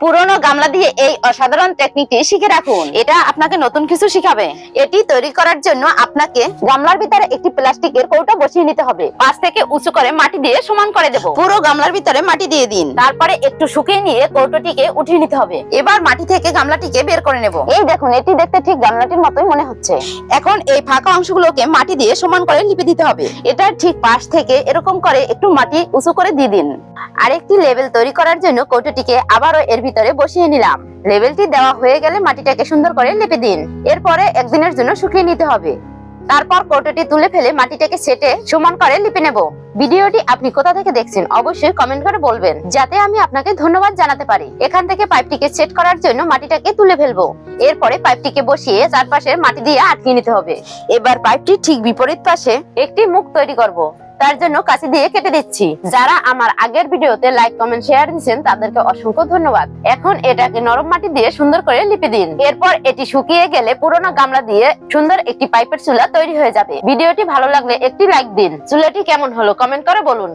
পুরনো গামলা দিয়ে এই অসাধারণ টেকনিকটি শিখে রাখুন। এটা আপনাকে নতুন কিছু শিখাবে। এটি তৈরি করার জন্য আপনাকে গামলার ভিতরে একটি প্লাস্টিকের কৌটা বসিয়ে নিতে হবে। পাশ থেকে উঁচু করে মাটি দিয়ে সমান করে দেব। পুরো গামলার ভিতরে মাটি দিয়ে দিন। তারপরে একটু শুকিয়ে নিয়ে কৌটোটিকে উঠিয়ে নিতে হবে। এবার মাটি থেকে গামলাটিকে বের করে নেব। এই দেখুন, এটি দেখতে ঠিক গামলাটির মতোই মনে হচ্ছে। এখন এই ফাঁকা অংশগুলোকে মাটি দিয়ে সমান করে লিপে দিতে হবে। এটার ঠিক পাশ থেকে এরকম করে একটু মাটি উঁচু করে দিয়ে দিন। আরেকটি লেভেল তৈরি করার জন্য কৌটোটিকে আবারও এর ভিতরে বসিয়ে নিলাম। লেভেলটি দেওয়া হয়ে গেলে মাটিটাকে সুন্দর করে লেপে দিন। এরপরে একদিনের জন্য শুকিয়ে নিতে হবে। তারপর কৌটোটি তুলে ফেলে মাটিটাকে সেটে সমান করে লিপে নেব। ভিডিওটি আপনি কোথা থেকে দেখছেন অবশ্যই কমেন্ট করে বলবেন, যাতে আমি আপনাকে ধন্যবাদ জানাতে পারি। এখান থেকে পাইপটিকে সেট করার জন্য মাটিটাকে তুলে ফেলব। এরপরে পাইপটিকে বসিয়ে চারপাশে মাটি দিয়ে আটকে নিতে হবে। এবার পাইপটি ঠিক বিপরীত পাশে একটি মুখ তৈরি করব। তার জন্য কাছে দিয়ে কেটে দিচ্ছি। যারা আমার আগের ভিডিওতে লাইক কমেন্ট শেয়ার দিচ্ছেন তাদেরকে অসংখ্য ধন্যবাদ। এখন এটাকে নরম মাটি দিয়ে সুন্দর করে লিপে দিন। এরপর এটি শুকিয়ে গেলে পুরোনো গামলা দিয়ে সুন্দর একটি পাইপের চুলা তৈরি হয়ে যাবে। ভিডিওটি ভালো লাগলে একটি লাইক দিন। চুলাটি কেমন হলো কমেন্ট করে বলুন।